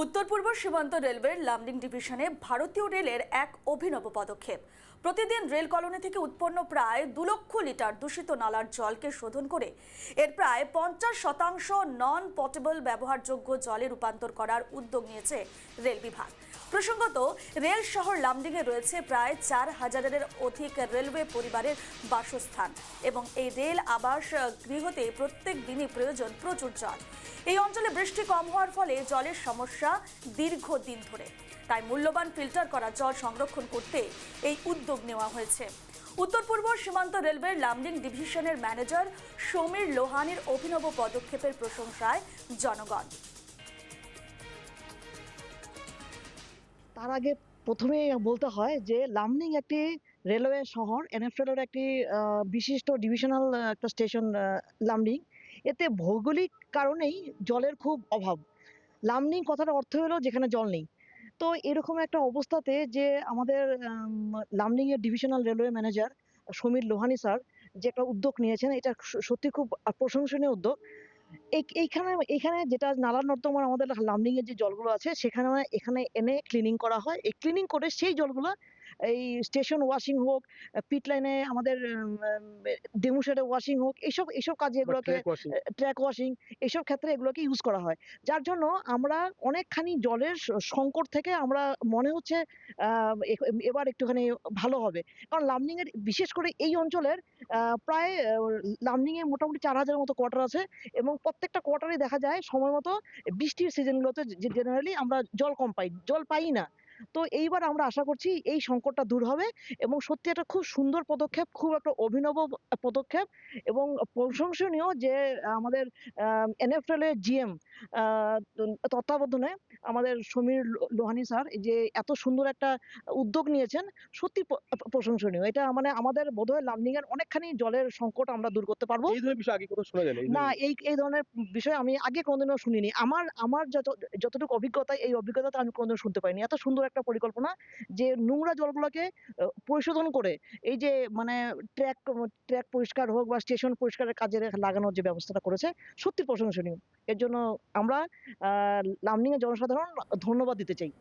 উত্তর পূর্ব সীমান্ত রেলওয়ের লামডিং ডিভিশনে ভারতীয় রেলের এক অভিনব পদক্ষেপ। প্রতিদিন রেল কলোনি থেকে উৎপন্ন প্রায় দু লক্ষ লিটার দূষিত নালার জলকে শোধন করে এর প্রায় পঞ্চাশ শতাংশ নন পটেবল ব্যবহারযোগ্য জলে রূপান্তর করার উদ্যোগ নিয়েছে রেল বিভাগ। প্রসঙ্গত, রেল শহর লামডিংয়ে রয়েছে প্রায় চার হাজারের অধিক রেলওয়ে পরিবারের বাসস্থান এবং এই রেল আবাস গৃহতে প্রত্যেক দিনই প্রয়োজন প্রচুর জল। এই অঞ্চলে বৃষ্টি কম হওয়ার ফলে জলের সমস্যা দীর্ঘদিন ধরে। তাই মূল্যবান ফিল্টার করা জল সংরক্ষণ করতে এই উদ্যোগ নেওয়া হয়েছে। উত্তর পূর্ব সীমান্ত রেলওয়ের লামডিং ডিভিশনের ম্যানেজার সমীর লোহানির অভিনব পদক্ষেপের প্রশংসায় জনগণ। তার আগে প্রথমে বলতে হয় যে লামনিং একটি রেলওয়ে শহর এনএফএলের একটি বিশিষ্ট ডিভিশনাল একটা স্টেশন লামনিং এতে ভৌগোলিক কারণেই জলের খুব অভাব। লামনিং কথার অর্থ হলো যেখানে জল নেই। তো এরকম একটা অবস্থাতে যে আমাদের লামনিং এর divisional railway manager Samir Lohani sir যে একটা উদ্যোগ নিয়েছেন, এটা সত্যি খুব প্রশংসনীয় উদ্যোগ। এই- এইখানে এখানে যেটা নালা নর্দমার আমাদের লামডিং এর যে জলগুলো আছে, সেখানে এখানে এনে ক্লিনিং করা হয়। এই ক্লিনিং করে সেই জলগুলো এই স্টেশন ওয়াশিং হোক পিট লাইনে আমাদের ডেমোশেডে ওয়াশিং হোক এইসব এইসব কাজে এগুলোকে ট্র্যাক ওয়াশিং এইসব ক্ষেত্রে এগুলোকে ইউজ করা হয়। যার জন্য আমরা অনেকখানি জলের সংকট থেকে আমরা মনে হচ্ছে এবার একটুখানি ভালো হবে। কারণ লামনিং এর বিশেষ করে এই অঞ্চলের আহ, প্রায় লামনিং এ মোটামুটি চার হাজার মতো কোয়ার্টার আছে এবং প্রত্যেকটা কোয়ার্টারে দেখা যায় সময় মতো বৃষ্টির সিজনগুলোতে জেনারেলি আমরা জল কম পাই জল পাই না। তো এইবার আমরা আশা করছি এই সংকটটা দূর হবে এবং সত্যি একটা খুব সুন্দর পদক্ষেপ খুব একটা অভিনব পদক্ষেপ এবং প্রশংসনীয় যে আমাদের এনএফএল এর জিএম তত্ত্বাবধানে আমাদের সমীর লোহানি স্যার যে এত সুন্দর একটা উদ্যোগ নিয়েছেন সত্যি প্রশংসনীয়। এটা মানে আমাদের বোধহয় এর অনেকখানি জলের সংকট আমরা দূর করতে পারব। বিষয় আগে কোথাও না এই এই এই ধরনের বিষয় আমি আগে কোনোদিনও শুনিনি। আমার আমার যত যতটুকু অভিজ্ঞতা এই অভিজ্ঞতাটা আমি কোনোদিন শুনতে পাইনি। এত সুন্দর একটা পরিকল্পনা যে নোংরা জলগুলোকে পরিশোধন করে এই যে মানে ট্র্যাক ট্র্যাক পরিষ্কার হোক বা স্টেশন পরিষ্কারের কাজে লাগানোর যে ব্যবস্থাটা করেছে সত্যি প্রশংসনীয়। এর জন্য আমরা লামনিং এর জনসাধারণ ধন্যবাদ দিতে চাই।